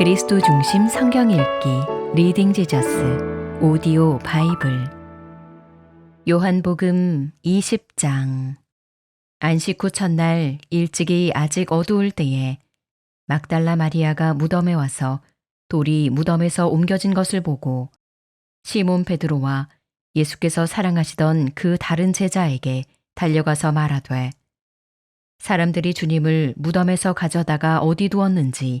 그리스도 중심 성경 읽기 리딩 지저스 오디오 바이블. 요한복음 20장. 안식 후 첫날 일찍이 아직 어두울 때에 막달라 마리아가 무덤에 와서 돌이 무덤에서 옮겨진 것을 보고 시몬 베드로와 예수께서 사랑하시던 그 다른 제자에게 달려가서 말하되 사람들이 주님을 무덤에서 가져다가 어디 두었는지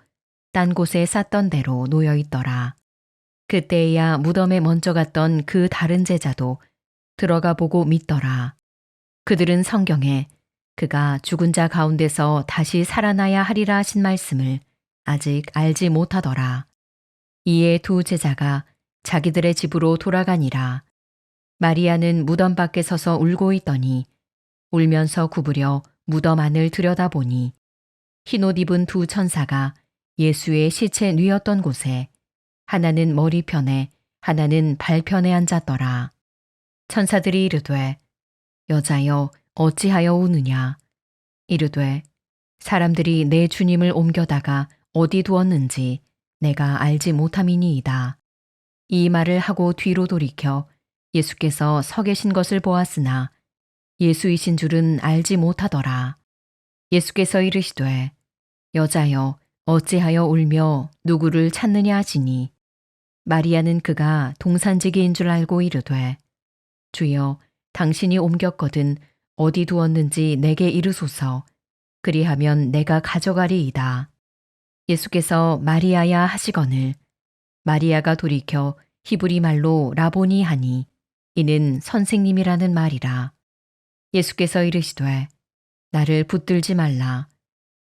딴 곳에 쌌던 대로 놓여 있더라. 그때야 무덤에 먼저 갔던 그 다른 제자도 들어가 보고 믿더라. 그들은 성경에 그가 죽은 자 가운데서 다시 살아나야 하리라 하신 말씀을 아직 알지 못하더라. 이에 두 제자가 자기들의 집으로 돌아가니라. 마리아는 무덤 밖에 서서 울고 있더니 울면서 구부려 무덤 안을 들여다보니 흰옷 입은 두 천사가 예수의 시체 뉘었던 곳에 하나는 머리편에 하나는 발편에 앉았더라. 천사들이 이르되 여자여 어찌하여 우느냐 이르되 사람들이 내 주님을 옮겨다가 어디 두었는지 내가 알지 못함이니이다. 이 말을 하고 뒤로 돌이켜 예수께서 서 계신 것을 보았으나 예수이신 줄은 알지 못하더라. 예수께서 이르시되 여자여 어찌하여 울며 누구를 찾느냐 하시니 마리아는 그가 동산지기인 줄 알고 이르되 주여 당신이 옮겼거든 어디 두었는지 내게 이르소서 그리하면 내가 가져가리이다. 예수께서 마리아야 하시거늘 마리아가 돌이켜 히브리 말로 라보니 하니 이는 선생님이라는 말이라. 예수께서 이르시되 나를 붙들지 말라.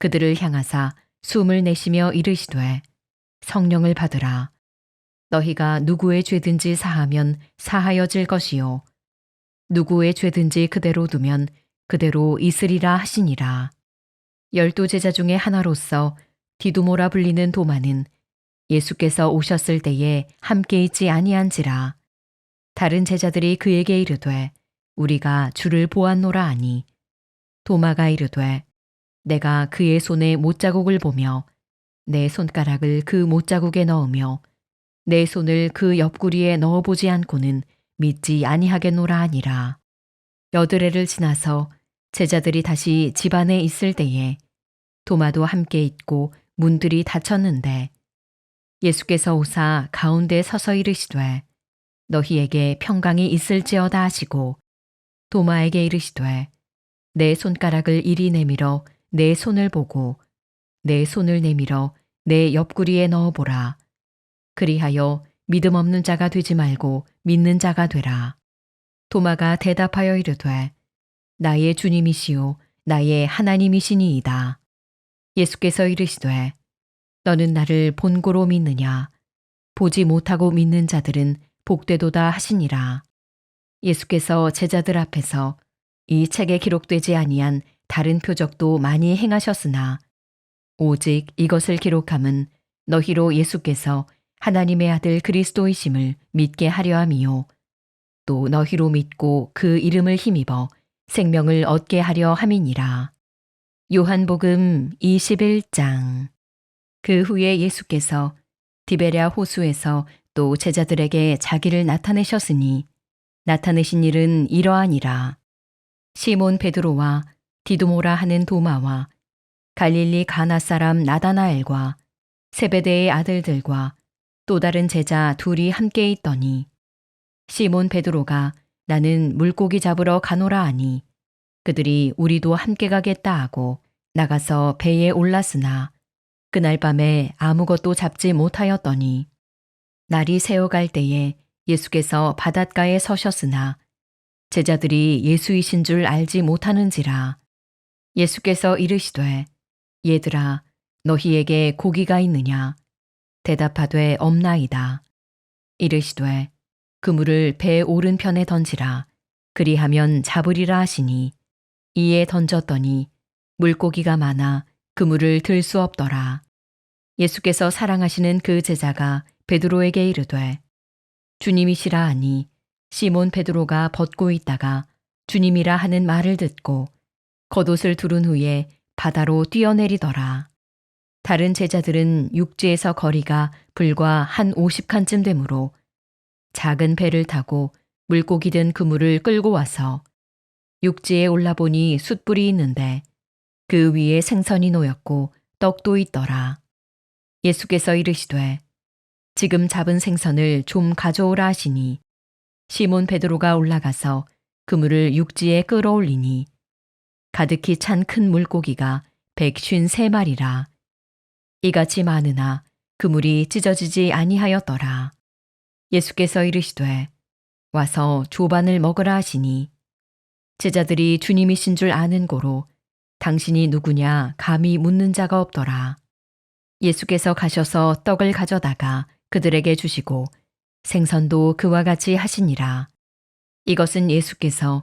그들을 향하사 숨을 내쉬며 이르시되 성령을 받으라. 너희가 누구의 죄든지 사하면 사하여질 것이요. 누구의 죄든지 그대로 두면 그대로 있으리라 하시니라. 열두 제자 중에 하나로서 디두모라 불리는 도마는 예수께서 오셨을 때에 함께 있지 아니한지라. 다른 제자들이 그에게 이르되 우리가 주를 보았노라 하니 도마가 이르되 내가 그의 손에 못자국을 보며 내 손가락을 그 못자국에 넣으며 내 손을 그 옆구리에 넣어보지 않고는 믿지 아니하겠노라 하니라. 여드레를 지나서 제자들이 다시 집 안에 있을 때에 도마도 함께 있고 문들이 닫혔는데 예수께서 오사 가운데 서서 이르시되 너희에게 평강이 있을지어다 하시고 도마에게 이르시되 내 손가락을 이리 내밀어 내 손을 보고 내 손을 내밀어 내 옆구리에 넣어보라. 그리하여 믿음 없는 자가 되지 말고 믿는 자가 되라. 도마가 대답하여 이르되 나의 주님이시요 나의 하나님이시니이다. 예수께서 이르시되 너는 나를 본고로 믿느냐 보지 못하고 믿는 자들은 복되도다 하시니라. 예수께서 제자들 앞에서 이 책에 기록되지 아니한 다른 표적도 많이 행하셨으나 오직 이것을 기록함은 너희로 예수께서 하나님의 아들 그리스도이심을 믿게 하려 함이요. 또 너희로 믿고 그 이름을 힘입어 생명을 얻게 하려 함이니라. 요한복음 21장 그 후에 예수께서 디베랴 호수에서 또 제자들에게 자기를 나타내셨으니 나타내신 일은 이러하니라. 시몬 베드로와 디두모라 하는 도마와 갈릴리 가나 사람 나다나엘과 세베대의 아들들과 또 다른 제자 둘이 함께 있더니 시몬 베드로가 나는 물고기 잡으러 가노라 하니 그들이 우리도 함께 가겠다 하고 나가서 배에 올랐으나 그날 밤에 아무것도 잡지 못하였더니 날이 새어갈 때에 예수께서 바닷가에 서셨으나 제자들이 예수이신 줄 알지 못하는지라 예수께서 이르시되 얘들아 너희에게 고기가 있느냐? 대답하되 없나이다. 이르시되 그물을 배 오른편에 던지라. 그리하면 잡으리라 하시니 이에 던졌더니 물고기가 많아 그물을 들 수 없더라. 예수께서 사랑하시는 그 제자가 베드로에게 이르되 주님이시라 하니 시몬 베드로가 벗고 있다가 주님이라 하는 말을 듣고 겉옷을 두른 후에 바다로 뛰어내리더라. 다른 제자들은 육지에서 거리가 불과 한 50칸쯤 되므로 작은 배를 타고 물고기 든 그물을 끌고 와서 육지에 올라보니 숯불이 있는데 그 위에 생선이 놓였고 떡도 있더라. 예수께서 이르시되 지금 잡은 생선을 좀 가져오라 하시니 시몬 베드로가 올라가서 그물을 육지에 끌어올리니 가득히 찬 큰 물고기가 백쉰 세 마리라. 이같이 많으나 그물이 찢어지지 아니하였더라. 예수께서 이르시되 와서 조반을 먹으라 하시니 제자들이 주님이신 줄 아는 고로 당신이 누구냐 감히 묻는 자가 없더라. 예수께서 가셔서 떡을 가져다가 그들에게 주시고 생선도 그와 같이 하시니라. 이것은 예수께서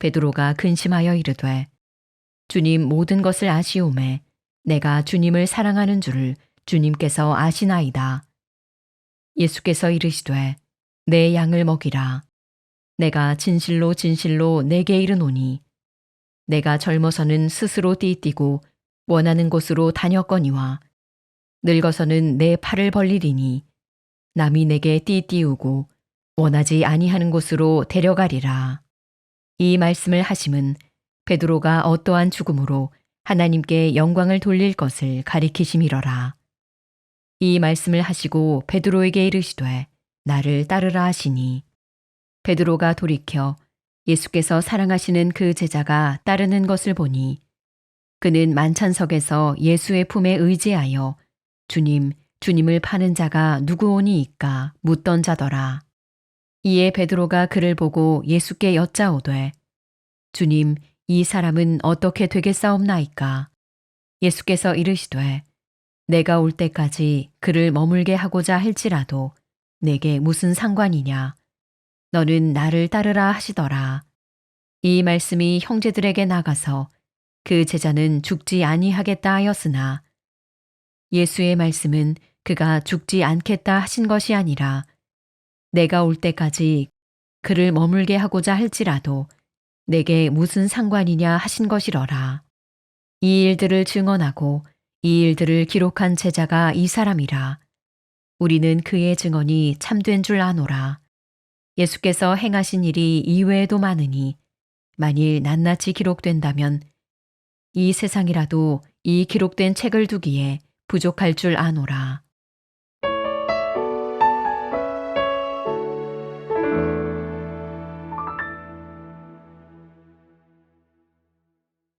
베드로가 근심하여 이르되 주님 모든 것을 아시오매 내가 주님을 사랑하는 줄을 주님께서 아시나이다. 예수께서 이르시되 내 양을 먹이라. 내가 진실로 진실로 내게 이르노니 내가 젊어서는 스스로 띠띠고 원하는 곳으로 다녔거니와 늙어서는 내 팔을 벌리리니 남이 내게 띠띠우고 원하지 아니하는 곳으로 데려가리라. 이 말씀을 하심은 베드로가 어떠한 죽음으로 하나님께 영광을 돌릴 것을 가리키심이러라. 이 말씀을 하시고 베드로에게 이르시되 나를 따르라 하시니 베드로가 돌이켜 예수께서 사랑하시는 그 제자가 따르는 것을 보니 그는 만찬석에서 예수의 품에 의지하여 주님, 주님을 파는 자가 누구오니이까 묻던 자더라. 이에 베드로가 그를 보고 예수께 여짜오되 주님, 이 사람은 어떻게 되겠사옵나이까? 예수께서 이르시되 내가 올 때까지 그를 머물게 하고자 할지라도 내게 무슨 상관이냐? 너는 나를 따르라 하시더라. 이 말씀이 형제들에게 나가서 그 제자는 죽지 아니하겠다 하였으나 예수의 말씀은 그가 죽지 않겠다 하신 것이 아니라 내가 올 때까지 그를 머물게 하고자 할지라도 내게 무슨 상관이냐 하신 것이러라. 이 일들을 증언하고 이 일들을 기록한 제자가 이 사람이라. 우리는 그의 증언이 참된 줄 아노라. 예수께서 행하신 일이 이외에도 많으니 만일 낱낱이 기록된다면 이 세상이라도 이 기록된 책을 두기에 부족할 줄 아노라.